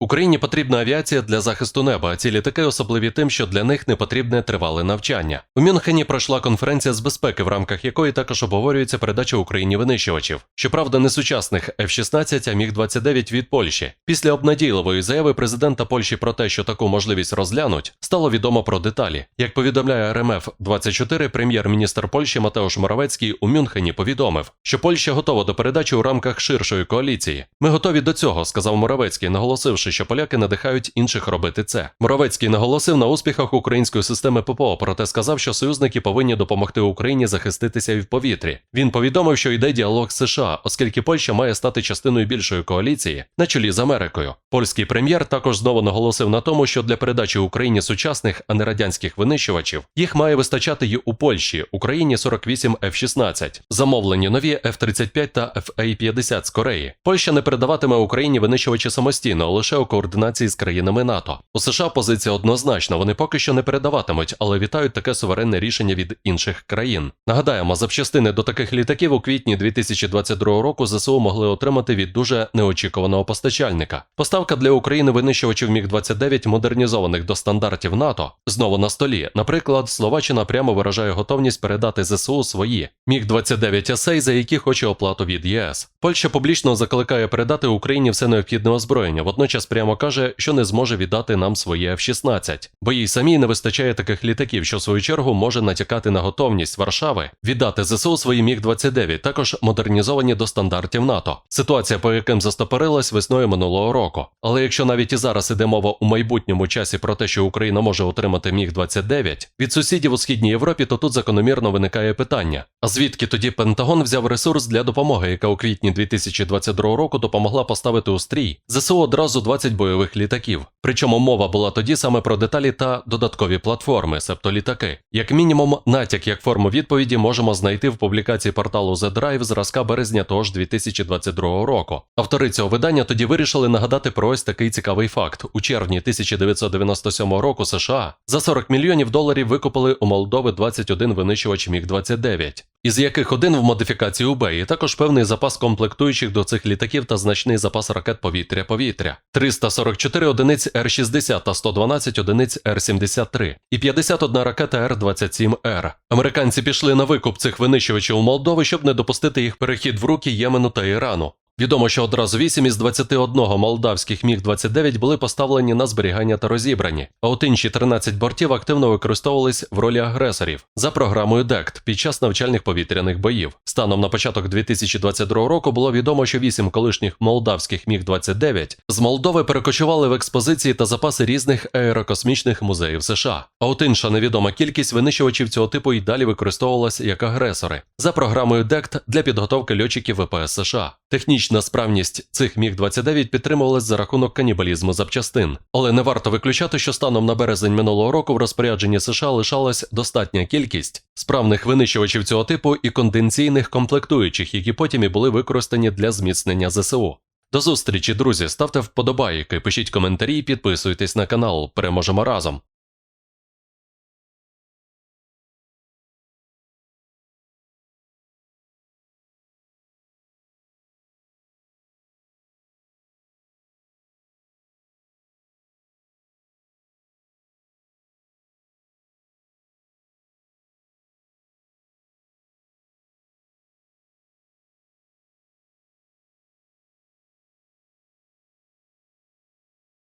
Україні потрібна авіація для захисту неба, а ці літаки особливі тим, що для них не потрібне тривале навчання. У Мюнхені пройшла конференція з безпеки, в рамках якої також обговорюється передача Україні винищувачів. Щоправда, не сучасних F-16, а Міг-29 від Польщі. Після обнадійливої заяви президента Польщі про те, що таку можливість розглянуть, стало відомо про деталі. Як повідомляє РМФ 24, прем'єр-міністр Польщі Матеуш Моравецький у Мюнхені повідомив, що Польща готова до передачі у рамках ширшої коаліції. Ми готові до цього, сказав Моравецький, наголосивши, що поляки надихають інших робити це. Моравецький наголосив на успіхах української системи ППО, проте сказав, що союзники повинні допомогти Україні захиститися і в повітрі. Він повідомив, що йде діалог з США, оскільки Польща має стати частиною більшої коаліції на чолі з Америкою. Польський прем'єр також знову наголосив на тому, що для передачі Україні сучасних, а не радянських винищувачів їх має вистачати й у Польщі, Україні 48 F-16, замовлені нові F-35 та FA-50 з Кореї. Польща не передаватиме Україні винищувачі самостійно, лише у координації з країнами НАТО. У США позиція однозначна, вони поки що не передаватимуть, але вітають таке суверенне рішення від інших країн. Нагадаємо, запчастини до таких літаків у квітні 2022 року ЗСУ могли отримати від дуже неочікуваного постачальника. Поставка для України винищувачів Міг-29, модернізованих до стандартів НАТО, знову на столі. Наприклад, Словаччина прямо виражає готовність передати ЗСУ свої Міг-29 есей, за які хоче оплату від ЄС. Польща публічно закликає передати Україні все необхідне озброєння, водночас прямо каже, що не зможе віддати нам свої F-16, бо їй самій не вистачає таких літаків, що в свою чергу може натякати на готовність Варшави віддати ЗСУ свої Міг-29, також модернізовані до стандартів НАТО. Ситуація, по яким застопорилась весною минулого року. Але якщо навіть і зараз іде мова у майбутньому часі про те, що Україна може отримати Міг-29 від сусідів у східній Європі, то тут закономірно виникає питання: а звідки тоді Пентагон взяв ресурс для допомоги, яка у квітні 2022 року допомогла поставити у стрій ЗСУ одразу 20 бойових літаків. Причому мова була тоді саме про деталі та додаткові платформи, себто літаки. Як мінімум, натяк як форму відповіді можемо знайти в публікації порталу The Drive зразка березня того ж 2022 року. Автори цього видання тоді вирішили нагадати про ось такий цікавий факт. У червні 1997 року США за 40 мільйонів доларів викупили у Молдови 21 винищувач Міг-29 із яких один в модифікації УБ, і також певний запас комплектуючих до цих літаків та значний запас ракет повітря-повітря, 344 одиниць Р-60 та 112 одиниць Р-73 і 51 ракета Р-27Р. Американці пішли на викуп цих винищувачів у Молдови, щоб не допустити їх перехід в руки Ємену та Ірану. Відомо, що одразу 8 із 21 молдавських Міг-29 були поставлені на зберігання та розібрані, а от інші 13 бортів активно використовувались в ролі агресорів за програмою ДЕКТ під час навчальних повітряних боїв. Станом на початок 2022 року було відомо, що 8 колишніх молдавських Міг-29 з Молдови перекочували в експозиції та запаси різних аерокосмічних музеїв США. А от інша невідома кількість винищувачів цього типу й далі використовувалася як агресори за програмою ДЕКТ для підготовки льотчиків ВПС США. Технічна справність цих Міг-29 підтримувалась за рахунок канібалізму запчастин, але не варто виключати, що станом на березень минулого року в розпорядженні США лишалась достатня кількість справних винищувачів цього типу і конденційних комплектуючих, які потім і були використані для зміцнення ЗСУ. До зустрічі, друзі, ставте вподобайки, пишіть коментарі, підписуйтесь на канал. Переможемо разом.